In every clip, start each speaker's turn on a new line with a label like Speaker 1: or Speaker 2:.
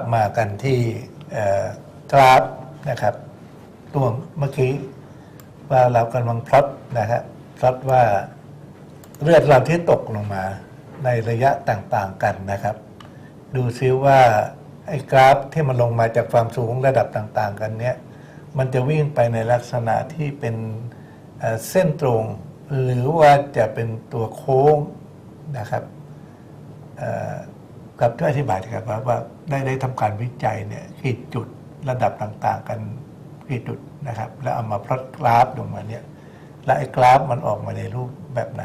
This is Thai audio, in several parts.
Speaker 1: ับมากันที่กราฟนะครับตัวเมื่อกี้ว่าเรากำลังพลอตนะครับพลอตว่าเลือดเราที่ตกลงมาในระยะต่างๆกันนะครับ ดูซิว่าไอ้กราฟที่มันลงมาจากความสูงระดับต่างๆ กันเนี้ยมันจะวิ่งไปในลักษณะที่เป็นเส้นตรง หรือว่าจะเป็นตัวโค้งนะครับ ครับช่วยอธิบายดีครับว่าว่าได้ได้ทำการวิจัยเนี่ยกี่จุดระดับต่าง ๆ กันกี่จุดนะครับ แล้วเอามาพลอตกราฟลงมาเนี่ยแล้วไอ้กราฟมันออกมาในรูปแบบไหน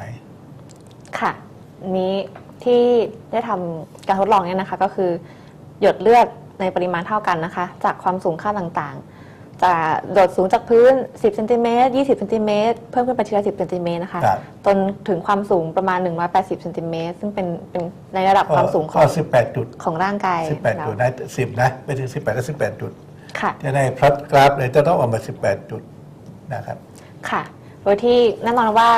Speaker 2: ค่ะนนี้ที่ได้ทำการทดลองเนี่ยนะคะ ก็คือ หยดเลือดในปริมาณเท่ากันนะคะ จากความสูงค่าต่างๆ จะโดดสูงจากพื้น 10เซนติเมตร20เซนติเมตรเพิ่มขึ้นไปทีละ10เซนติเมตรนะคะ
Speaker 1: ครับ
Speaker 2: จนถึงความสูงประมาณ 180เซนติเมตรซึ่งเป็นเป็นในระดับความสูงข
Speaker 1: ก็
Speaker 2: อง
Speaker 1: สิบแปดจุด
Speaker 2: ของร่างกาย
Speaker 1: สิบแปด
Speaker 2: เรา
Speaker 1: จุดนะสิบนะไปถึงสิบแปดก็สิบแปดจุด
Speaker 2: ค่ะ
Speaker 1: จะได้พลอตกราฟเลยจะต้องออกมา18จุดนะครับ
Speaker 2: ค่ะ โดยที่แน่นอนว่า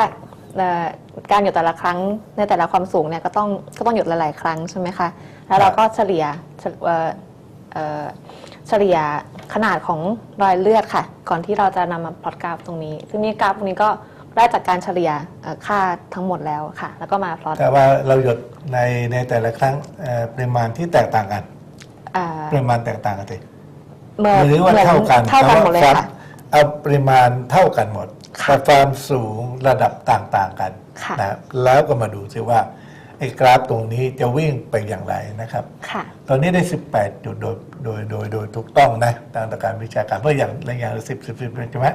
Speaker 2: เอ่อการหยดแต่ละครั้งในแต่ละความสูงเนี่ยก็ต้องก็ต้องหยดหลาย ๆ ครั้งใช่ไหมคะ แล้วเราก็เฉลี่ยเฉเอ่อเอ่อเฉลี่ย ขนาดของรอยเลือดค่ะ ก่อนที่เราจะนำมาพลอตกราฟตรงนี้ ซึ่งนี่กราฟตรงนี้ก็ได้จากการเฉลี่ยเอ่อค่าทั้งหมดแล้วค่ะ แล้วก็มาพลอต
Speaker 1: แต่ว่าเราหยดในในแต่ละครั้งเอ่อปริมาณที่แตกต่างกัน
Speaker 2: อ่า
Speaker 1: ปริมาณแตกต่างกันสิ
Speaker 2: เหมือน
Speaker 1: หรือว่า
Speaker 2: เหมือน
Speaker 1: เท่ากัน
Speaker 2: เท่ากันหมดเลย
Speaker 1: แต่ว่า
Speaker 2: ค่ะ
Speaker 1: เอาปริมาณเท่ากันหมด
Speaker 2: ค่ะ
Speaker 1: แต่ความสูงระดับต่างๆกัน
Speaker 2: ค่ะ
Speaker 1: นะครับแล้วก็มาดูซิว่า ไอ้กราฟตรงนี้จะวิ่งไปอย่างไรนะครับ
Speaker 2: ค่ะ
Speaker 1: ตอนนี้ได้ 18 จุดโดยโดยโดยโดยถูกต้องนะตามหลักการวิชาการเพราะอย่างอย่างสิบสิบสิบใช่ไหม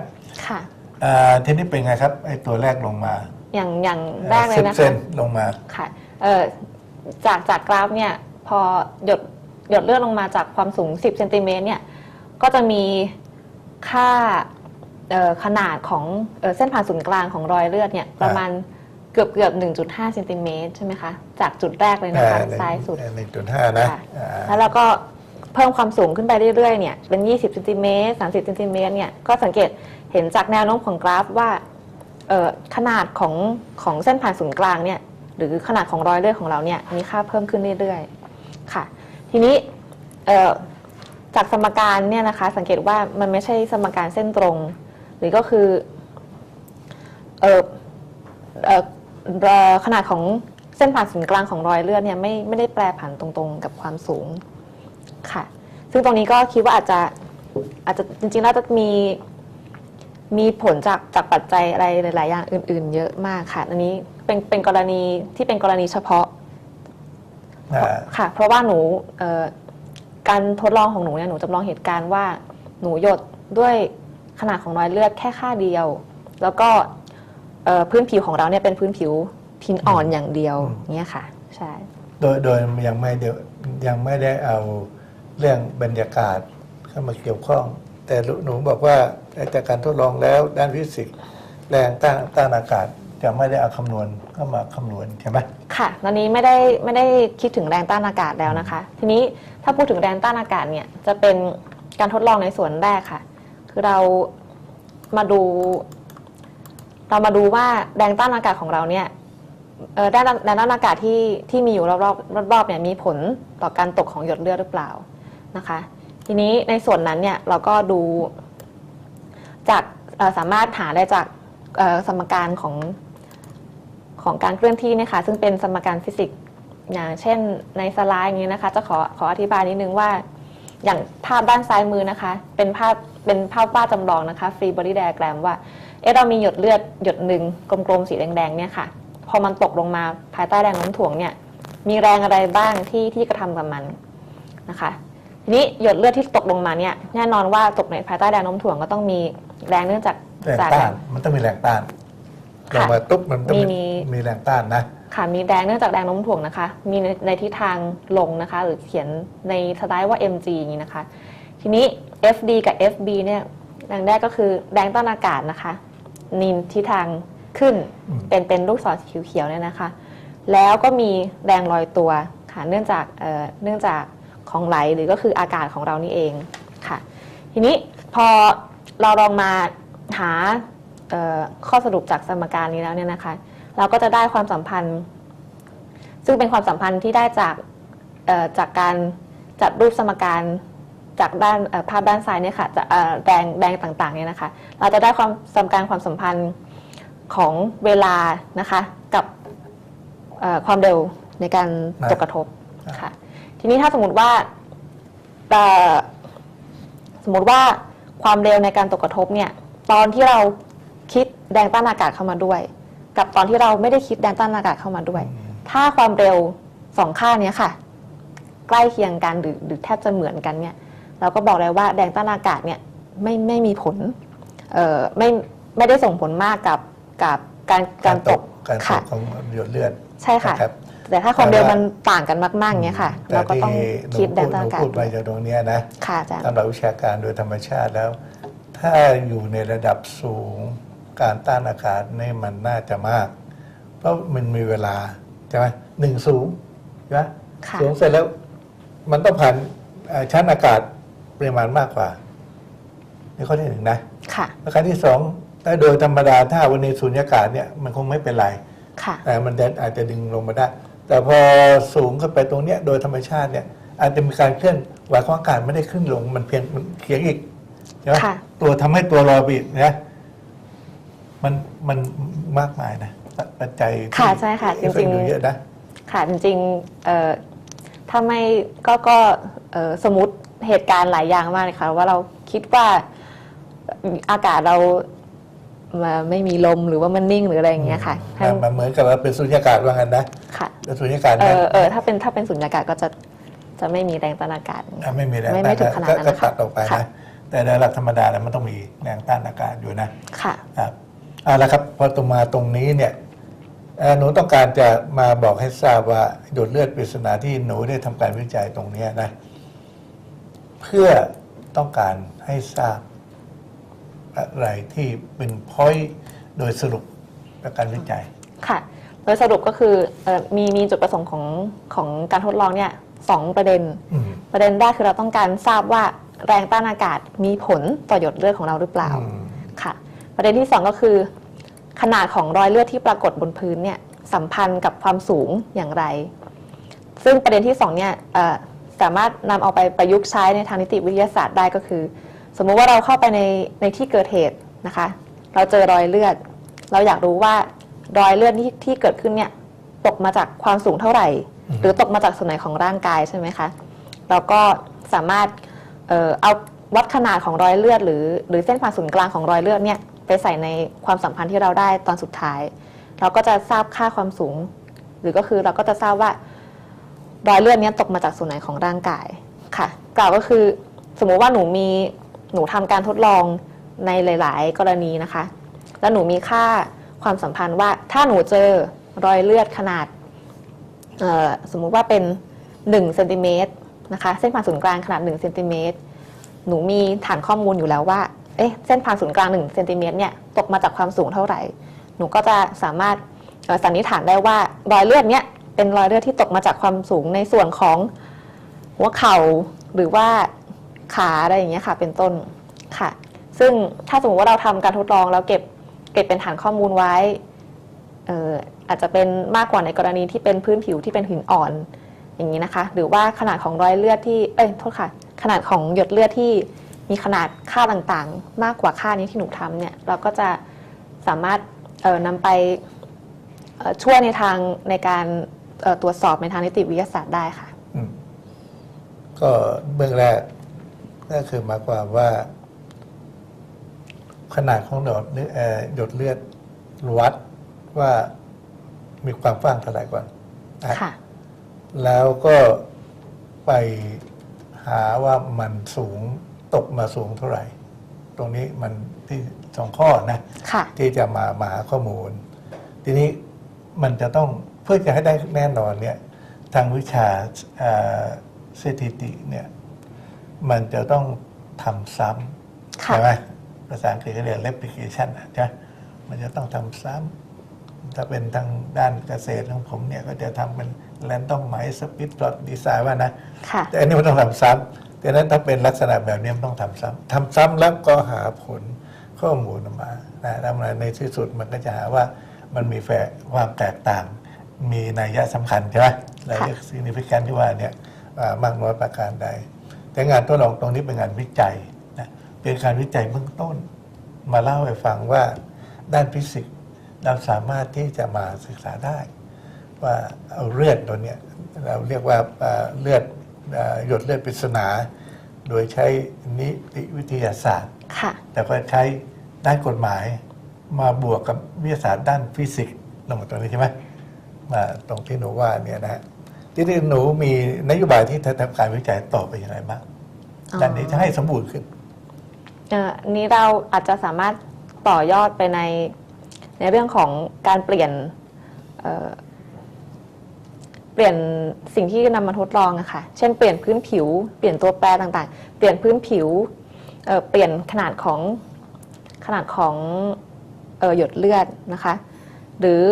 Speaker 2: ค่ะ
Speaker 1: อ่าทีนี้เป็นไงครับไอ้ตัวแรกลงมา
Speaker 2: อย่างอย่างแรกเลย
Speaker 1: สิบ
Speaker 2: นะ
Speaker 1: เซ
Speaker 2: คะ
Speaker 1: นลงมา
Speaker 2: ค่ะเอ่อจากจากกราฟเนี่ยพอหยดหยดเลือดลงมาจากความสูง 10เซนติเมตรเนี่ยก็จะมีค่าเอ่อขนาดของเอ่อเส้นผ่านศูนย์กลางของรอยเลือดเนี่ยประมาณ เกือบเกือบ1.5เซนติเมตรใช่ไหมคะ จากจุดแรกเลยนะคะซ้ายสุด
Speaker 1: หนึ่งจุดห้านะ
Speaker 2: ค่ะ
Speaker 1: อ่า
Speaker 2: แล้วเราก็เพิ่มความสูงขึ้นไปเรื่อยๆเนี่ยเป็น 20เซนติเมตร30เซนติเมตรเนี่ยก็สังเกตเห็นจากแนวโน้มของกราฟว่าเอ่อขนาดของของเส้นผ่านศูนย์กลางเนี่ยหรือขนาดของรอยเลือดของเราเนี่ยมีค่าเพิ่มขึ้นเรื่อยๆค่ะ ทีนี้เอ่อจากสมการเนี่ยนะคะสังเกตว่ามันไม่ใช่สมการเส้นตรง หรือก็คือเอ่อเอ่อเอ่อ ขนาดของเส้นผ่านศูนย์กลางของรอยเลือดเนี่ยไม่ไม่ได้แปรผันตรงๆ กับความสูงค่ะ ซึ่งตรงนี้ก็คิดว่าอาจจะอาจจะจริงๆแล้วจะมีมีผลจากจากปัจจัยอะไรหลาย ๆ อย่างอื่น ๆ เยอะมากค่ะอันนี้เป็นเป็นกรณีที่เป็นกรณีเฉพาะ
Speaker 1: อ่า
Speaker 2: ค่ะ เพราะว่าหนูเอ่อการทดลองของหนูเนี่ยหนูจำลองเหตุการณ์ว่าหนูหยดด้วยขนาดของรอยเลือดแค่ค่าเดียว แล้วก็เอ่อ พื้นผิวของเราเนี่ยเป็นพื้นผิวทินอ่อนอย่างเดียวเนี่ยค่ะใช่
Speaker 1: โดยโดยยังไม่เดียวยังไม่ได้เอาเรื่องบรรยากาศเข้ามาเกี่ยวข้อง แต่หนูบอกว่าจากการทดลองแล้วด้านฟิสิกส์แรงต้านต้านอากาศจะไม่ได้เอาคำนวณเข้ามาคำนวณใช่ไหม
Speaker 2: ค่ะ ตอนนี้ไม่ได้ไม่ได้คิดถึงแรงต้านอากาศแล้วนะคะ ทีนี้ถ้าพูดถึงแรงต้านอากาศเนี่ยจะเป็นการทดลองในส่วนแรกค่ะ คือเรามาดู เรามาดูว่าแรงต้านอากาศของเราเนี่ยแรงต้านแรงต้านอากาศที่ที่มีอยู่รอบๆรอบๆเนี่ยมีผลต่อการตกของหยดเลือดหรือเปล่านะคะ ทีนี้ในส่วนนั้นเนี่ยเราก็ดูจากสามารถหาได้จากสมการของของการเคลื่อนที่เนี่ยค่ะซึ่งเป็นสมการฟิสิกส์อย่างเช่นในสไลด์อย่างนี้นะคะ จะขอขออธิบายนิดนึงว่า อย่างภาพด้านซ้ายมือนะคะ เป็นภาพเป็นภาพวาดจำลองนะคะฟรีบอดี้ไดอะแกรมว่า เอ๊ะเรามีหยดเลือดหยดหนึ่งกลมๆสีแดงๆเนี่ยค่ะ พอมันตกลงมาภายใต้แรงโน้มถ่วงเนี่ย มีแรงอะไรบ้างที่ที่กระทำกับมันนะคะ ทีนี้หยดเลือดที่ตกลงมาเนี่ยแน่นอนว่าตกในภายใต้แรงโน้มถ่วงก็ต้องมีแรงเนื่องจาก
Speaker 1: แรง
Speaker 2: จาก
Speaker 1: ต้านมันต้องมีแรงต้านล
Speaker 2: ค่ะ
Speaker 1: งมาตุ๊บมันต้อง
Speaker 2: มี
Speaker 1: มี
Speaker 2: มี
Speaker 1: มีแรงต้านนะ
Speaker 2: ค่ะมีแรงเนื่องจากแรงโน้มถ่วงนะคะ มีในในทิศทางลงนะคะ หรือเขียนในสไลด์ว่า mg อย่างนี้นะคะ ทีนี้ fd กับ fb เนี่ยแรงแรกก็คือแรงต้านอากาศนะคะ นินทิศทางขึ้น
Speaker 1: อืม
Speaker 2: เป็นเป็นลูกศรสีเขียวๆเนี่ยนะคะ แล้วก็มีแรงลอยตัวค่ะเนื่องจากเอ่อเนื่องจากของไหลหรือก็คืออากาศของเรานี่เองค่ะ ทีนี้พอเราลองมาหาเอ่อข้อสรุปจากสมการนี้แล้วเนี่ยนะคะ เราก็จะได้ความสัมพันธ์ ซึ่งเป็นความสัมพันธ์ที่ได้จากเอ่อจากการจัดรูปสมการ จากด้านเอ่อภาพด้านซ้ายเนี่ยค่ะจะเอ่อแดงแดงต่างๆเนี่ยนะคะ เราจะได้ความสมการความสัมพันธ์ของเวลานะคะกับเอ่อความเร็วในการ
Speaker 1: นะ
Speaker 2: ตกกระทบค่ะทีนี้ถ้าสมมติว่าเอ่อสมมติว่าความเร็วในการตกกระทบเนี่ยตอนที่เราคิดแรงต้านอากาศเข้ามาด้วย กับตอนที่เราไม่ได้คิดแรงต้านอากาศเข้ามาด้วย ถ้าความเร็วสองค่าเนี้ยค่ะ ใกล้เคียงกันหรือหรือแทบจะเหมือนกันเนี่ย เราก็บอกเลยว่าแรงต้านอากาศเนี่ยไม่ไม่มีผลเอ่อไม่ไม่ได้ส่งผลมากกับกับการการตก
Speaker 1: การต
Speaker 2: ค่ะ
Speaker 1: กของหยดเลือด
Speaker 2: ใช่ค่ะ
Speaker 1: นะครับ
Speaker 2: แต่ถ้าความเร็ว
Speaker 1: แต่ว่ามั
Speaker 2: มันต่างกันมากๆเนี้ยค่ะ
Speaker 1: แต่
Speaker 2: เราก็ต้อง
Speaker 1: ที่หนู
Speaker 2: คิดแร
Speaker 1: พู
Speaker 2: ง
Speaker 1: ด
Speaker 2: ต้าน
Speaker 1: หนู
Speaker 2: อากาศ
Speaker 1: พูดไป
Speaker 2: ด้วย
Speaker 1: จากตรงเนี้ยนะ
Speaker 2: ค่ะอาจารย์
Speaker 1: ตามหลักวิชาการโดยธรรมชาติแล้ว ถ้าอยู่ในระดับสูงการต้านอากาศนี่มันน่าจะมาก เพราะมันมีเวลาใช่ไหมหนึ่งสูงใช่ไหม
Speaker 2: ค่ะ
Speaker 1: สูงเสร็จแล้วมันต้องผ่านเอ่อชั้นอากาศ ปริมาณมากกว่านี่ข้อที่หนึ่งนะ
Speaker 2: ค่ะ
Speaker 1: ประการที่สองถ้าโดยธรรมดาถ้าวันนี้สูญญากาศเนี่ยมันคงไม่เป็นไร
Speaker 2: ค่ะ
Speaker 1: แต่มันจะอาจจะดึงลงมาได้ แต่พอสูงขึ้นไปตรงเนี้ยโดยธรรมชาติเนี่ยอาจจะมีการเคลื่อนไหวของอากาศไม่ได้ขึ้นลง มันเพียงมันเขียงอีกใช่ไหม
Speaker 2: ค่ะ
Speaker 1: ตัวทำให้ตัวรอบิดนะมันมันมากมายนะปัปัจจัยที่
Speaker 2: ค่ะใช่ค่ะ
Speaker 1: ที่
Speaker 2: จริงๆ
Speaker 1: เอฟเฟกต์อยู่เยอะนะ
Speaker 2: ค่ะจริงๆเอ่อถ้าไม่ก็ก็เอ่อสมมติ เหตุการณ์หลายอย่างมากเลยค่ะว่าเราคิดว่าอากาศเรามาไม่มีลมหรือว่ามันนิ่งหรืออะไรอย่างเงี้ยค่ะทั้ง
Speaker 1: มันเหมือนกับว่าเป็นสุญญากาศว่างั้นนะ
Speaker 2: ค่ะ
Speaker 1: เป็นสุญญากาศ
Speaker 2: เอ
Speaker 1: นะ
Speaker 2: อเออถ้าเป็นถ้าเป็นสุญญากาศก็จะจะไม่มีแรงต้านอากาศ
Speaker 1: อะไม่มีแรง
Speaker 2: ไม่
Speaker 1: ต้าน
Speaker 2: ไม่ถึงขนาดนั้น
Speaker 1: ก็
Speaker 2: นะคะ
Speaker 1: ตัดออกไป
Speaker 2: ค่ะ
Speaker 1: นะแต่ในหลักธรรมดาแล้วมันต้องมีแรงต้านอากาศอยู่นะ
Speaker 2: ค่ะ
Speaker 1: ครับเอาละครับพอตรงมาตรงนี้เนี่ยเอ่อหนูต้องการจะมาบอกให้ทราบว่าหยดเลือดปริศนาที่หนูได้ทำการวิจัยตรงเนี้ยนะ เพื่อต้องการให้ทราบอะไรที่เป็นพอยโดยสรุปและการวิจัย
Speaker 2: ค่ะ โดยสรุปก็คือเอ่อมีมีจุดประสงค์ของของการทดลองเนี่ยสองประเด็น
Speaker 1: อืม
Speaker 2: ประเด็นแรกคือเราต้องการทราบว่าแรงต้านอากาศมีผลต่อหยดเลือดของเราหรือเปล่า
Speaker 1: อืม
Speaker 2: ค่ะ ประเด็นที่สองก็คือ ขนาดของรอยเลือดที่ปรากฏบนพื้นเนี่ยสัมพันธ์กับความสูงอย่างไร ซึ่งประเด็นที่สองเนี่ยเอ่อ สามารถนำเอาไปประยุกต์ใช้ในทางนิติวิทยาศาสตร์ได้ก็คือ สมมุติว่าเราเข้าไปในในที่เกิดเหตุนะคะ เราเจอรอยเลือด เราอยากรู้ว่ารอยเลือดที่ที่เกิดขึ้นเนี่ยตกมาจากความสูงเท่าไหร่ หรือตกมาจากส่วนไหนของร่างกายใช่ไหมคะเราก็สามารถเอ่อเอาวัดขนาดของรอยเลือด หรือหรือเส้นผ่านศูนย์กลางของรอยเลือดเนี่ยไปใส่ในความสัมพันธ์ที่เราได้ตอนสุดท้าย เราก็จะทราบค่าความสูง หรือก็คือเราก็จะทราบว่า รอยเลือดเนี้ยตกมาจากส่วนไหนของร่างกายค่ะ กล่าวก็คือสมมุติว่าหนูมีหนูทำการทดลองในหลาย ๆ กรณีนะคะ แล้วหนูมีค่าความสัมพันธ์ว่าถ้าหนูเจอรอยเลือดขนาดสมมุติว่าเป็น1เซนติเมตรนะคะเส้นผ่านศูนย์กลางขนาด1เซนติเมตรหนูมีฐานข้อมูลอยู่แล้วว่าเอ๊ะเส้นผ่านศูนย์กลาง1เซนติเมตรเนี่ยตกมาจากความสูงเท่าไหร่ หนูก็จะสามารถสันนิษฐานได้ว่ารอยเลือดเนี้ย เป็นรอยเลือดที่ตกมาจากความสูงในส่วนของหัวเข่าหรือว่าขาอะไรอย่างเงี้ยค่ะ เป็นต้นค่ะ ซึ่งถ้าสมมติว่าเราทำการทดลองแล้วเก็บเก็บเป็นฐานข้อมูลไว้เอ่ออาจจะเป็นมากกว่าในกรณีที่เป็นพื้นผิวที่เป็นหินอ่อน อย่างนี้นะคะ หรือว่าขนาดของรอยเลือดที่เอ้ยโทษค่ะ ขนาดของหยดเลือดที่มีขนาดค่าต่างๆ มากกว่าค่านี้ที่หนูทำเนี่ยเราก็จะสามารถเอ่อนำไปออช่วยในทางในการ ตรวจสอบในทางนิติวิทยาศาสตร์ได้ค่ะ
Speaker 1: อืมก็เบื้องแรกก็คือหมายความว่า ขนาดของหยดเลือดเอ่อหยดเลือดวัดว่ามีความกว้างเท่าไหร่ก่อนนะ
Speaker 2: ค่ะ
Speaker 1: แล้วก็ไปหาว่ามันสูงตกมาสูงเท่าไหร่ ตรงนี้มันที่สองข้อนะ
Speaker 2: ค่ะ
Speaker 1: ที่จะมามาหาข้อมูล ทีนี้มันจะต้อง เพื่อจะให้ได้แน่นอนเนี่ยทางวิชาเอ่อสถิติเนี่ยมันจะต้องทำซ้ำ
Speaker 2: ค่ะ
Speaker 1: ใช่ไหมภาษาอังกฤษก็เรียก replication อะใช่ไหมมันจะต้องทำซ้ำถ้าเป็นทางด้านเกษตรของผมเนี่ยก็จะทำเป็นแรนดอมไมซ์สปิ t พลอตดีไซน์ว่านะ
Speaker 2: ค่ะ
Speaker 1: แต่อันนี้มันต้องทำซ้ำแต่นั้นถ้าเป็นลักษณะแบบนี้มันต้องทำซ้ำทำซ้ำแล้วก็หาผลข้อมูลออกมานะแล้วมันในที่สุดมันก็จะหาว่ามันมีแฝงความแตกต่าง มีนัยยะสำคัญใช่ไหมนัยยะ significant ที่ว่าเนี่ยอ่ามากน้อยประการใด แต่งานทดลองตรงนี้เป็นงานวิจัยนะเป็นการวิจัยเบื้องต้น มาเล่าให้ฟังว่าด้านฟิสิกส์เราสามารถที่จะมาศึกษาได้ ว่าเอาเลือดตัวเนี้ยเราเรียกว่าเอ่อเลือดเอ่อหยดเลือดปริศนา โดยใช้นิติวิทยาศาสตร์
Speaker 2: ค่ะ
Speaker 1: แต่ก็ใช้ด้านกฎหมายมาบวกกับวิทยาศาสตร์ด้านฟิสิกส์ลงมาตรงนี้ใช่ไหม มาตรงที่หนูว่าเนี่ยนะฮะที่ที่หนูมีนโยบายที่จะทำการวิจัยต่อไปอย่างไรบ้าง
Speaker 2: อ๋อ
Speaker 1: ด้านนี้จะให้สมบูรณ์ขึ้น
Speaker 2: เอ่ออันนี้เราอาจจะสามารถต่อยอดไปในในเรื่องของการเปลี่ยนเอ่อเปลี่ยนสิ่งที่นำมาทดลองอะค่ะ เช่นเปลี่ยนพื้นผิว เปลี่ยนตัวแปรต่างๆ เปลี่ยนพื้นผิวเอ่อเปลี่ยนขนาดของขนาดของเอ่อหยดเลือดนะคะ หรือ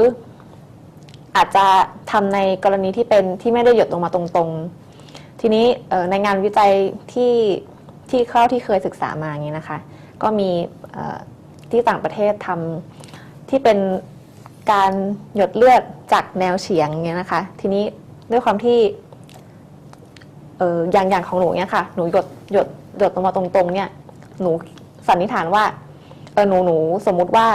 Speaker 2: อาจจะทำในกรณีที่เป็นที่ไม่ได้หยดลงมาตรงๆ ทีนี้ในงานวิจัยที่ที่เข้าที่เคยศึกษามาอย่างนี้นะคะ ก็มีที่ต่างประเทศทำที่เป็นการหยดเลือดจากแนวเฉียงเงี้ยนะคะ ทีนี้ด้วยความที่อออย่างอย่างของหนูเนี่ยค่ะ หนูหยดหยดหยดลงมาตรงๆเนี่ย หนูสันนิษฐานว่าเออหนูหนูสมมุติว่า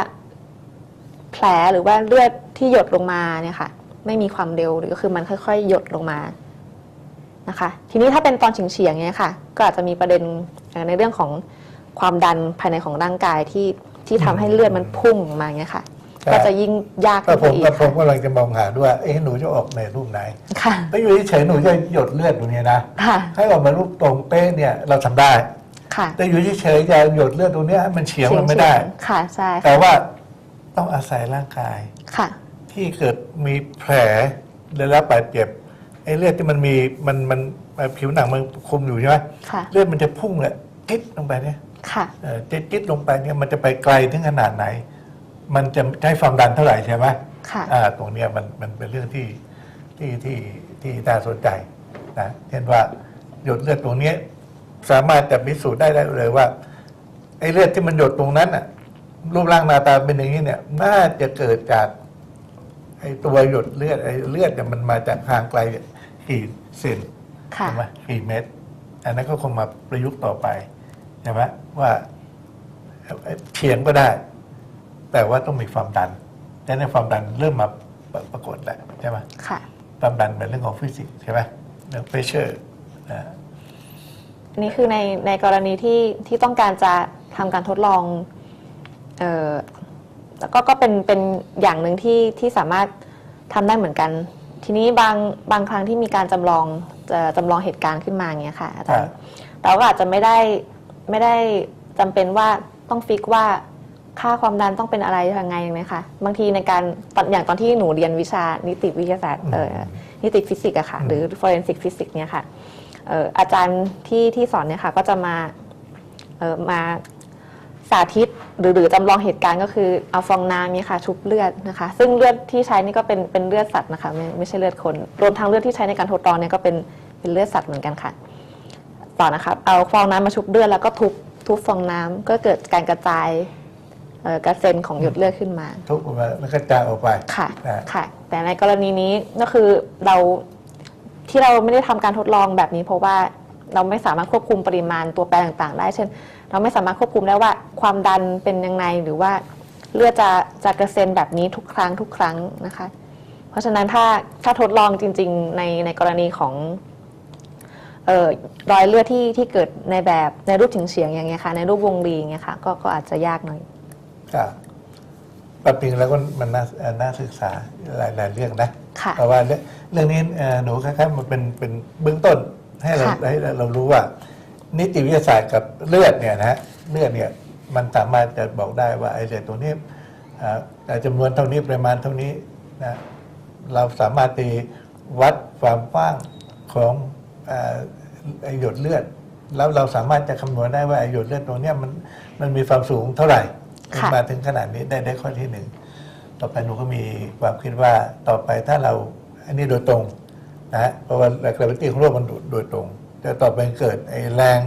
Speaker 2: แผลหรือว่าเลือดที่หยดลงมาเนี่ยค่ะ ไม่มีความเร็วหรือก็คือมันค่อย ๆ หยดลงมานะคะ ทีนี้ถ้าเป็นตอนเฉียงๆเนี่ยค่ะ ก็อาจจะมีประเด็นเอ่อในเรื่องของความดันภายในของร่างกายที่ที่ทำให้เลือดมันพุ่งออกมาอย่างเงี้ยค่ะ
Speaker 1: ครับ
Speaker 2: ก็จะยิ่งยาก
Speaker 1: ก็
Speaker 2: ขึ้น
Speaker 1: ผ
Speaker 2: ไป
Speaker 1: ม
Speaker 2: อี
Speaker 1: ก็
Speaker 2: ก
Speaker 1: ผมกำลังจะมองหาด้วยว่าเอ๊ะหนูจะออกในรูปไหน
Speaker 2: ค่ะ
Speaker 1: ถ้าอยู่เฉยๆหนูจะหยดเลือดตรงนี้นะ
Speaker 2: ค่ะ
Speaker 1: ให้ออกมารูปตรงเป๊ะเนี่ยเราทำได้
Speaker 2: ค่ะ
Speaker 1: แต่อยู่เฉยๆจะหยดเลือดตรงเนี้ยให้มันเฉียงมันไม่ได้
Speaker 2: ค่ะใช่
Speaker 1: แต่
Speaker 2: ค่ะ
Speaker 1: ว่า ต้องอาศัยร่างกาย
Speaker 2: ค่ะ
Speaker 1: ที่เกิดมีแผลได้รับบาดเจ็บไอ้เลือดที่มันมีมันมันผิวหนังมันคุมอยู่ใช่ไหม
Speaker 2: ค่ะ
Speaker 1: เลือดมันจะพุ่งเลยกิ๊ดลงไปเนี่ย
Speaker 2: ค่ะ
Speaker 1: เอ่อจิ๊ดจิ๊ดลงไปเนี่ยมันจะไปไกลถึงขนาดไหน มันจะใช้ความดันเท่าไหร่ใช่ไหม
Speaker 2: ค่ะ
Speaker 1: อ่าตรงเนี้ยมันมันเป็นเรื่องที่ที่ที่ที่น่าสนใจนะเช่นว่าหยดเลือดตรงเนี้ยสามารถจะพิสูจน์ได้ได้เลยว่าไอ้เลือดที่มันหยดตรงนั้นน่ะ รูปร่างหน้าตาเป็นอย่างนี้เนี่ย น่าจะเกิดจาก ไอ้ตัวหยดเลือดไอ้เลือดเนี่ยมันมาจากห่างไกลกี่เซน
Speaker 2: ค่ะ
Speaker 1: ใช่ไหมกี่เมตร อันนั้นก็คงมาประยุกต์ต่อไปใช่ไหมว่าเอ่อเฉียงก็ได้ แต่ว่าต้องมีความดันแต่ในความดันเริ่มมาปรปรากฏแล้วใช่ไหม
Speaker 2: ค่ะ
Speaker 1: ความดันเป็นเรื่องของฟิสิกส์ใช่ไหมเรื่องเพรสเชอร์นะ
Speaker 2: นี่คือในในกรณีที่ที่ต้องการจะทำการทดลอง เอ่อแล้วก็ก็เป็นเป็นอย่างหนึ่งที่ที่สามารถทำได้เหมือนกัน ทีนี้บางบางครั้งที่มีการจำลองจะจำลองเหตุการณ์ขึ้นมาอย่างเงี้ยค่ะอาจารย์เราก็อาจจะไม่ได้ไม่ได้จำเป็นว่าต้องฟิกว่าค่าความดันต้องเป็นอะไรยังไงไหมคะบางทีในการตอนอย่างตอนที่หนูเรียนวิชานิติวิทยาศาสตร์เอ่อนิติฟิสิกส์อะค่ะหรือ forensic physics เนี่ยค่ะเอ่ออาจารย์ที่ที่สอนเนี่ยค่ะก็จะมาเอ่อมา สาธิตหรือหรือจำลองเหตุการณ์ก็คือเอาฟองน้ำเนี่ยค่ะชุบเลือดนะคะ ซึ่งเลือดที่ใช้นี่ก็เป็นเป็นเลือดสัตว์นะคะไม่ไม่ใช่เลือดคน รวมทั้งเลือดที่ใช้ในการทดลองเนี่ยก็เป็นเป็นเลือดสัตว์เหมือนกันค่ะ ต่อนะคะเอาฟองน้ำมาชุบเลือดแล้วก็ทุบทุบฟองน้ำก็เกิดการกระจายเอ่อกระเซ็นของหยดเลือดขึ้นมา
Speaker 1: ทุกออกมาแล้วก็จายออกไป
Speaker 2: ค่ะ
Speaker 1: นะ
Speaker 2: ค่ะ แต่ในกรณีนี้ก็คือเราที่เราไม่ได้ทำการทดลองแบบนี้ เพราะว่าเราไม่สามารถควบคุมปริมาณตัวแปรต่างๆ ได้ เช่น เราไม่สามารถควบคุมได้ว่าความดันเป็นยังไงหรือว่าเลือดจะจะกระเซ็นแบบนี้ทุกครั้งทุกครั้งนะคะ เพราะฉะนั้นถ้าถ้าทดลองจริง ๆ ในในกรณีของเอ่อรอยเลือดที่ที่เกิดในแบบในรูปถึงเฉียงอย่างเงี้ยค่ะในรูปวงรีอย่างเงี้ยค่ะก็ก็อาจจะยากหน่อย
Speaker 1: ครับความจริงแล้วก็มันน่าเอ่อน่าศึกษาหลายหลายเรื่องนะ
Speaker 2: ค่ะ
Speaker 1: เพราะว่าเรื่องเรื่องนี้เอ่อหนูคล้ายๆมันเป็นเป็นเบื้องต้นให้เรา
Speaker 2: ค่ะ
Speaker 1: ให้เรารู้ว่า นิติวิทยาศาสตร์กับเลือดเนี่ยนะฮะเลือดเนี่ยมันสามารถจะบอกได้ว่าไอ้เลือดตัวนี้อ่าแต่จำนวนเท่านี้ปริมาณเท่านี้นะเราสามารถตีวัดความกว้างของอ่าไอ้หยดเลือด แล้วเราสามารถจะคำนวณได้ว่าไอ้หยดเลือดตรงเนี้ยมันมันมีความสูงเท่าไหร่
Speaker 2: ค่ะ
Speaker 1: มาถึงขนาดนี้ได้ได้ข้อที่หนึ่งต่อไปหนูก็มีความคิดว่าต่อไปถ้าเราอันนี้โดยตรงนะฮะเพราะว่าแรงกระตุ้นของโลกมันโดยตรง แต่ต่อไปเกิดไอ้แรง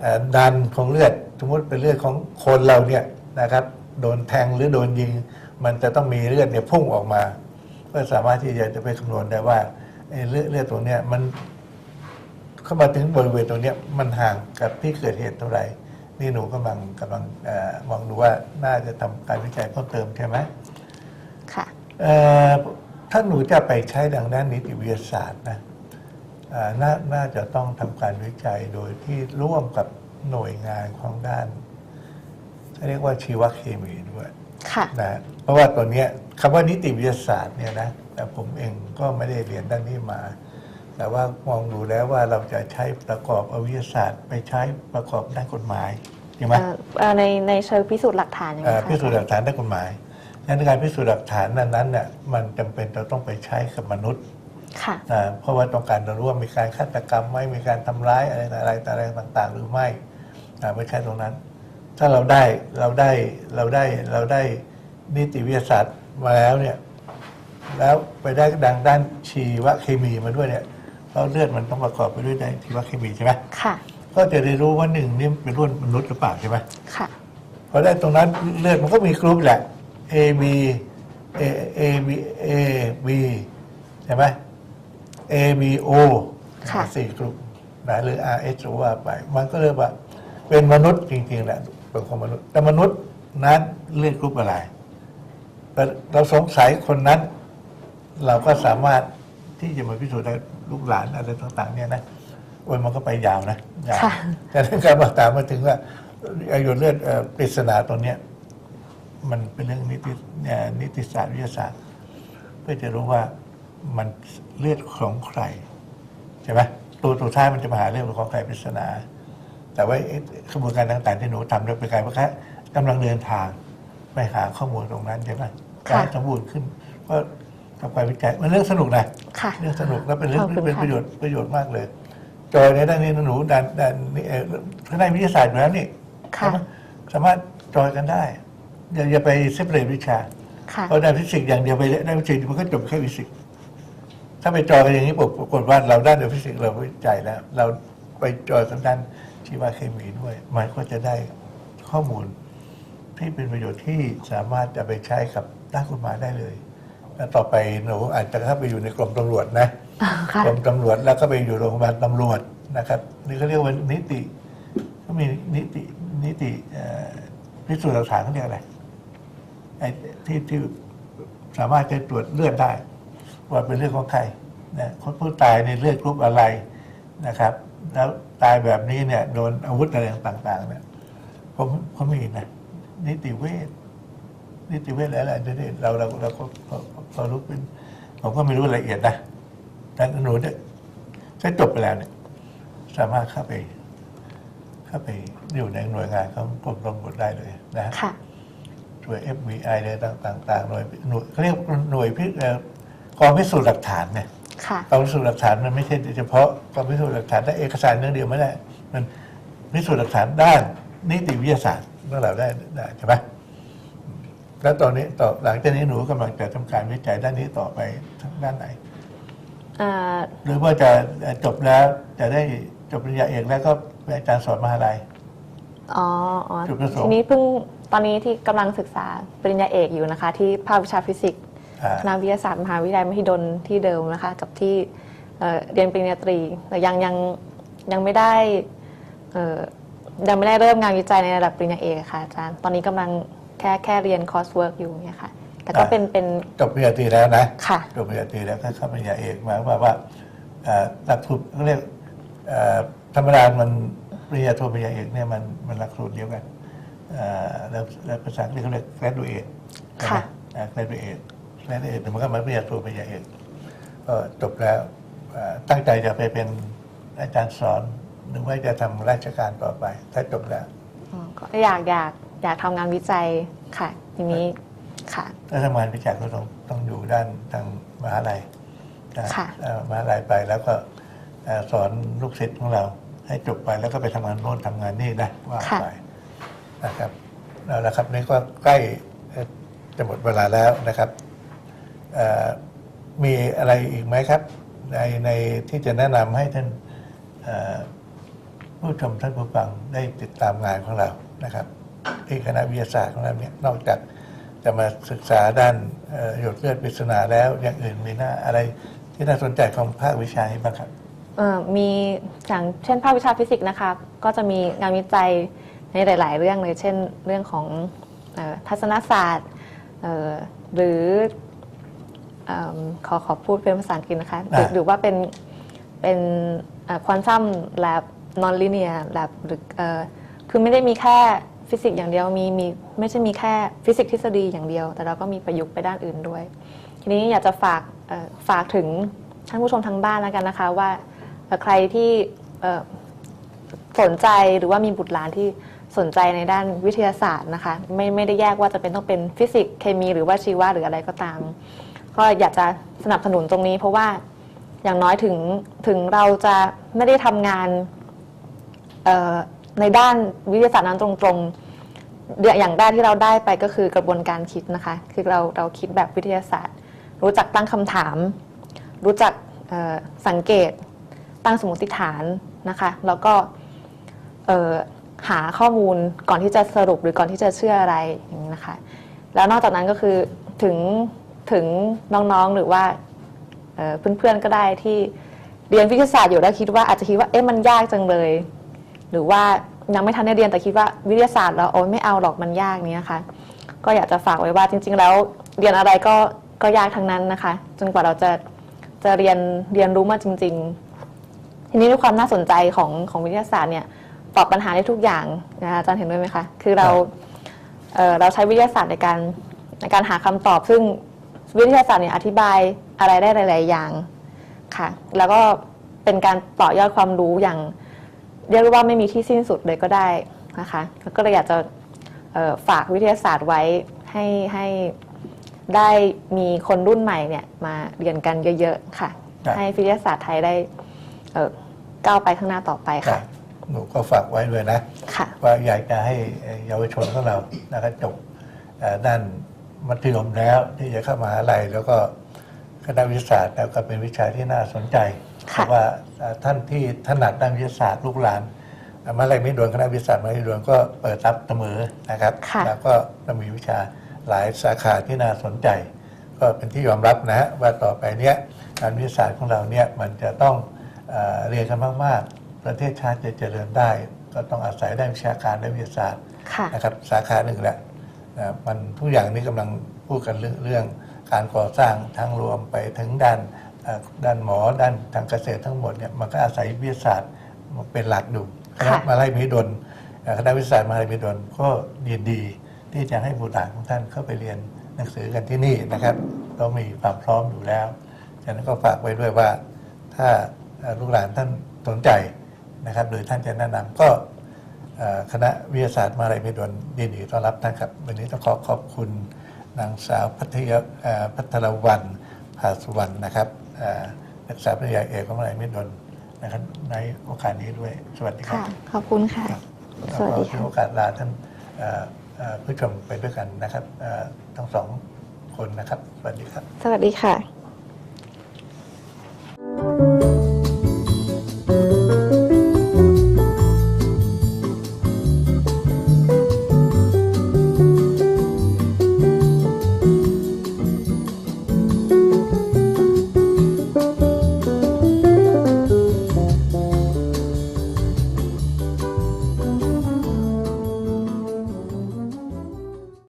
Speaker 1: เอ่อดันของเลือด สมมติเป็นเลือดของคนเราเนี่ยนะครับโดนแทงหรือโดนยิง มันจะต้องมีเลือดเนี่ยพุ่งออกมาเพื่อสามารถที่จะจะไปคำนวณได้ว่าไอ้เลือดเลือดตรงเนี้ยมันเข้ามาถึงบริเวณตรงเนี้ยมันห่างกับที่เกิดเหตุเท่าไหร่ นี่หนูกำลังกำลังเอ่อมองดูว่าน่าจะทำการวิจัยเพิ่มเติมใช่ไหม
Speaker 2: ค่ะ
Speaker 1: เอ่อถ้าหนูจะไปใช้ดังด้านนิติวิทยาศาสตร์นะเอ่อ นาน่าจะต้องทำการวิจัยโดยที่ร่วมกับหน่วยงานของด้านเขาเรียกว่าชีวเคมีด้วย
Speaker 2: ค่ะ
Speaker 1: นะเพราะว่าตัวเนี้ยคำว่านิติวิทยาศาสตร์เนี่ยนะแต่ผมเองก็ไม่ได้เรียนด้านนี้มา แต่ว่ามองดูแล้วว่าเราจะใช้ประกอบเอาวิทยาศาสตร์ ไปใช้ประกอบด้านกฎหมายใช่ไหม
Speaker 2: เอ่อเอ่อในในเชิงพิสูจน์หลักฐานยังไง
Speaker 1: เอ่อ
Speaker 2: คะ
Speaker 1: พิสูจน์หลักฐานด้านกฎหมายงั้นการพิสูจน์หลักฐานนั้นนั้นเนี่ยมันจำเป็นจะต้องไปใช้กับมนุษย์
Speaker 2: ค่ะ
Speaker 1: นะเพราะว่าต้องการจะรู้ว่ามีการฆาตกรรมไหมมีการทำร้ายอะไรอะไรอะไรต่าง ๆ หรือไม่นะไม่ใช่ตรงนั้น ถ้าเราได้เราได้เราได้เราได้นิติวิทยาศาสตร์มาแล้วเนี่ยแล้วไปได้ดังด้านชีวเคมีมาด้วยเนี่ยเพราะเลือดมันต้องประกอบไปด้วยด้านชีวเคมีใช่ไหม
Speaker 2: ค่ะ
Speaker 1: ก็จะได้รู้ว่าหนึ่งนี่เป็นรุ่นมนุษย์หรือเปล่าใช่ไหม
Speaker 2: ค่ะ
Speaker 1: พอได้ตรงนั้นเลือดมันก็มีกรุ๊ปแหละ A B A A B A B ใช่ไหม A B O
Speaker 2: ค่ะ
Speaker 1: สี่กรุ๊ปนะหรือ R H หรือว่าไป มันก็เรียกว่า เป็นมนุษย์จริงๆแหละเป็นของมนุษย์ แต่มนุษย์นั้นเลือดกรุ๊ปอะไร แต่เราสงสัยคนนั้น เราก็สามารถที่จะมาพิสูจน์ได้ลูกหลานอะไรต่าง ๆ เนี่ยนะโอ้ยมันก็ไปยาวนะยาว
Speaker 2: ค่ะ
Speaker 1: แต่ถ้าการมาตามมาถึงว่าอายุเลือดเอ่อปริศนาตรงเนี้ย มันเป็นเรื่องนิติเอ่อนิติศาสตร์วิทยาศาสตร์ เพื่อจะรู้ว่า มันเลือดของใครใช่ไหมตัวตัวท้ายมันจะมาหาเรื่องของใครปริศนา แต่ว่าไอ้กระบวนการต่างๆที่หนูทำเนี่ยเป็นการว่าแค่กำลังเดินทางไปหาข้อมูลตรงนั้นใช่ไหม
Speaker 2: ค่ะ
Speaker 1: การสมบูรณ์ขึ้นก็ทำการวิจัยมันเรื่องสนุกนะ
Speaker 2: ค่ะ
Speaker 1: เรื่องสนุกและเป็นเรื่อง
Speaker 2: ขอบคุณ
Speaker 1: เป็น
Speaker 2: ค่ะ
Speaker 1: ประโยชน์ประโยชน์มากเลยจอยในด้านนี้นะหนูด้านด้านนี้เอ่อทางด้านวิทยาศาสตร์อยู่แล้วนี่
Speaker 2: ค่ะ
Speaker 1: สามารถจอยกันได้อย่าอย่าไปเซปเรตวิชา
Speaker 2: ค่ะ
Speaker 1: เพราะด้านฟิสิกส์อย่างเดียวไปด้านฟิสิกส์มันก็จบแค่ฟิสิกส์ ถ้าไปจอยกันอย่างนี้ปรากฏว่าเราด้านเดียวฟิสิกส์เราวิจัยแล้ว เราไปจอยกับด้านชีวเคมีด้วย มันก็จะได้ข้อมูลที่เป็นประโยชน์ที่สามารถจะไปใช้กับด้านกฎหมายได้เลย แล้วต่อไปหนูอาจจะเข้าไปอยู่ในกรมตำรวจนะ
Speaker 2: อ่าค่ะ
Speaker 1: กรมตำรวจแล้วก็ไปอยู่โรงพยาบาลตำรวจนะครับ นี่เขาเรียกว่านิติก็มีนิตินิติเอ่อพิสูจน์หลักฐานเขาเรียกอะไรไอ้ที่ที่สามารถจะตรวจเลือดได้ ว่าเป็นเรื่องของใครนะคนผู้ตายในเลือดกรุ๊ปอะไรนะครับ แล้วตายแบบนี้เนี่ยโดนอาวุธอะไรต่างๆเนี่ยผมเขามีนะนิติเวชนิติเวชอะไรๆเนี่ยเราเราเราก็พอพอรู้เป็นผมก็ไม่รู้รายละเอียดนะแต่หนูเนี่ยถ้าจบไปแล้วเนี่ย สามารถเข้าไป เข้าไปอยู่ในหน่วยงานของกรมตำรวจได้เลยนะ
Speaker 2: ค่ะ
Speaker 1: ช่วย FBI อะไรต่างๆหน่วยหน่วยเขาเรียกหน่วยพิเอ่อ กองพิสูจน์หลักฐานเนี่ย
Speaker 2: ค่ะ
Speaker 1: กองพิสูจน์หลักฐานมันไม่ใช่เฉพาะกองพิสูจน์หลักฐานได้เอกสารเรื่องเดียวไม่ได้ มันพิสูจน์หลักฐานด้านนิติวิทยาศาสตร์เมื่อเราได้ได้ใช่ไหมแล้วตอนนี้ต่อหลังจากนี้หนูกำลังจะทำการวิจัยด้านนี้ต่อไปทางด้านไหน
Speaker 2: อ่า
Speaker 1: หรือว่าจะจบแล้วจะได้จบปริญญาเอกแล้วก็เป็นอาจารย์สอนมหาลัย
Speaker 2: อ๋ออ๋อ
Speaker 1: จุดประสงค์
Speaker 2: ทีนี้เพิ่งตอนนี้ที่กำลังศึกษาปริญญาเอกอยู่นะคะ ที่ภาควิชาฟิสิกส์
Speaker 1: อ่า
Speaker 2: คณะวิทยาศาสตร์มหาวิทยาลัยมหิดลที่เดิมนะคะ กับที่เอ่อเรียนปริญญาตรีแต่ยังยังยังไม่ได้เอ่อยังไม่ได้เริ่มงานวิจัยในระดับปริญญาเอกอะค่ะอาจารย์ตอนนี้กำลังแค่แค่เรียนคอร์สเวิร์กอยู่เนี่ยค่ะแต่ก็เป็นเป็น
Speaker 1: จบปริญญาตรีแล้วนะ
Speaker 2: ค่ะ
Speaker 1: จบปริญญาตรีแล้วก็เข้าปริญญาเอกหมายความว่าเอ่อหลักสูตรเขาเรียกเอ่อธรรมดามันปริญญาโทปริญญาเอกเนี่ยมันมันหลักสูตรเดียวกันเอ่อแล้วแล้วภาษาอังกฤษเขาเรียก graduate
Speaker 2: ค่ะ
Speaker 1: อ่า graduate graduate มันก็มาปริญญาโทปริญญาเอกก็จบแล้วเอ่อตั้งใจจะไปเป็นอาจารย์สอนหรือว่าจะทำราชการต่อไป ถ้าจบแล้ว
Speaker 2: อ๋อก็อยากอยากอยากทำงานวิจัยค่ะทีนี้ค่ะ
Speaker 1: ถ้าทำงานวิจัยก็ต้องต้องอยู่ด้านทางมหาลัยนะ
Speaker 2: ค่ะ
Speaker 1: เอ่อมหาลัยไปแล้วก็เอ่อสอนลูกศิษย์ของเรา ให้จบไปแล้วก็ไปทำงานโน้นทำงานนี่นะว่า
Speaker 2: ค่ะ
Speaker 1: ไปนะครับเอาละครับนี่ก็ใกล้เอ่อจะหมดเวลาแล้วนะครับเอ่อ มีอะไรอีกไหมครับ ในในที่จะแนะนำให้ท่านผู้ชมท่านผู้ฟังได้ติดตามงานของเรานะครับ ที่คณะวิทยาศาสตร์ของเราเนี่ยนอกจากจะมาศึกษาด้านหยดเลือดปริศนาแล้วอย่างอื่นมีหน้าอะไรที่น่าสนใจของภาควิชานี้บ้างครับ
Speaker 2: มีอย่างเช่นภาควิชาฟิสิกส์นะคะ ก็จะมีงานวิจัยในหลาย ๆ เรื่องเลย เช่นเรื่องของทัศนศาสตร์หรือ เอิ่มขอขอพูดเป็นภาษาอังกฤษนะคะหรือ
Speaker 1: ได้
Speaker 2: หรือว่าเป็นเป็นควอนซัมแลบนอนลิเนียแลบหรือเอ่อคือไม่ได้มีแค่ฟิสิกส์อย่างเดียวมีมีไม่ใช่มีแค่ฟิสิกส์ทฤษฎีอย่างเดียว แต่เราก็มีประยุกต์ไปด้านอื่นด้วย ทีนี้อยากจะฝากเอ่อฝากถึงท่านผู้ชมทางบ้านแล้วกันนะคะว่าเอ่อใครที่เอ่อ สนใจหรือว่ามีบุตรหลานที่สนใจในด้านวิทยาศาสตร์นะคะ ไม่ไม่ได้แยกว่าจะเป็นต้องเป็นฟิสิกส์เคมีหรือว่าชีวะหรืออะไรก็ตาม ก็อยากจะสนับสนุนตรงนี้เพราะว่าอย่างน้อยถึงถึงเราจะไม่ได้ทำงานในด้านวิทยาศาสตร์นั้นตรงๆ อย่างแรกที่เราได้ไปก็คือกระบวนการคิดนะคะ คือเราเราคิดแบบวิทยาศาสตร์ รู้จักตั้งคำถาม รู้จักสังเกต ตั้งสมมติฐานนะคะ แล้วก็หาข้อมูลก่อนที่จะสรุปหรือก่อนที่จะเชื่ออะไรอย่างนี้นะคะ แล้วนอกจากนั้นก็คือถึง ถึงน้องๆหรือว่าเพื่อนๆก็ได้ที่เรียนวิทยาศาสตร์อยู่แล้วคิดว่าอาจจะคิดว่าเอ๊ะมันยากจังเลย หรือว่ายังไม่ทันได้เรียนแต่คิดว่าวิทยาศาสตร์แล้วโอ้ยไม่เอาหรอกมันยากเนี้ยค่ะ ก็อยากจะฝากไว้ว่าจริง ๆ แล้วเรียนอะไรก็ก็ยากทั้งนั้นนะคะ จนกว่าเราจะจะเรียนเรียนรู้มาจริง ๆ ทีนี้ด้วยความน่าสนใจของของวิทยาศาสตร์เนี่ยตอบปัญหาได้ทุกอย่างนะอาจารย์เห็นด้วยไหมคะ คือเราเเราใช้วิทยาศาสตร์ในการในการหาคำตอบซึ่ง วิทยาศาสตร์เนี่ยอธิบายอะไรได้หลาย ๆ อย่างค่ะ แล้วก็เป็นการต่อยอดความรู้อย่างเรียกได้ว่าไม่มีที่สิ้นสุดเลยก็ได้นะคะแล้วก็เลยอยากจะเอ่อฝากวิทยาศาสตร์ไว้ให้ให้ได้มีคนรุ่นใหม่เนี่ยมาเรียนกันเยอะๆค่ะ
Speaker 1: ครับ
Speaker 2: ให้วิทยาศาสตร์ไทยได้เอ่อก้าวไปข้างหน้าต่อไป
Speaker 1: ครั
Speaker 2: ค่ะ
Speaker 1: บหนูก็ฝากไว้ด้วยนะ
Speaker 2: ค่ะ
Speaker 1: ว่าอยากจะให้เยาวชนของเรานะครับจบเอ่อด้าน มัธยมแล้ว ที่จะเข้ามหาลัยแล้วก็คณะวิทยาศาสตร์แล้วก็เป็นวิชาที่น่าสนใจเพ
Speaker 2: ค่ะ
Speaker 1: ราะว่าเอ่อท่านที่ถนัดด้านวิทยาศาสตร์ลูกหลานเอ่อมหาลัยไม่ดวนคณะวิทยาศาสตร์มหาลัยไม่ดวนก็เปิดรับเสมอนะครับ
Speaker 2: ค่ะ
Speaker 1: แล้วก็จะมีวิชาหลายสาขาที่น่าสนใจ ก็เป็นที่ยอมรับนะฮะว่าต่อไปเนี้ยการวิทยาศาสตร์ของเราเนี่ยมันจะต้องเออเรียนกันมากๆ ประเทศชาติจะเจริญได้ ก็ต้องอาศัยด้านวิชาการและวิทยาศาสตร์
Speaker 2: ค่ะ
Speaker 1: นะครับสาขาหนึ่งแหละ นะมันทุกอย่างนี้กำลังพูดกันเรื่องเรื่องการก่อสร้างทั้งรวมไปถึงด้านเอ่อด้านหมอด้านทางเกษตรทั้งหมดเนี่ยมันก็อาศัยวิทยาศาสตร์มาเป็นหลักดูคณะ
Speaker 2: ค่ะ
Speaker 1: มหาลัยมหิดลเอ่อคณะวิทยาศาสตร์มหาลัยมหิดลก็ยินดีที่จะให้บุตรหลานของท่านเข้าไปเรียนหนังสือกันที่นี่นะครับเรามีความพร้อมอยู่แล้วฉะนั้นก็ฝากไว้ด้วยว่าถ้าเอ่อลูกหลานท่านสนใจนะครับโดยท่านจะแนะนำก็เอ่อ คณะวิทยาศาสตร์มหาลัยมหิดลยินดีต้อนรับท่านครับ วันนี้ต้องขอขอบคุณนางสาวพัทยาเอ่อพัทรวันภาสุวรรณนะครับเอ่อนักศึกษาปริญญาเอกของมหาลัยมหิดลนะครับในโอกาสนี้ด้วย สวัสดีครั
Speaker 2: ค่ะ
Speaker 1: บ
Speaker 2: ขอบคุณค่ะสวัสดี
Speaker 1: แล้วก็
Speaker 2: ค่ะ
Speaker 1: ถือโอกาสลาท่านเอ่อเอ่อผู้ชมไปด้วยกันนะครับเอ่อทั้งสองคนนะครับ สวัสดีครับ
Speaker 2: สวัสดีค่ะ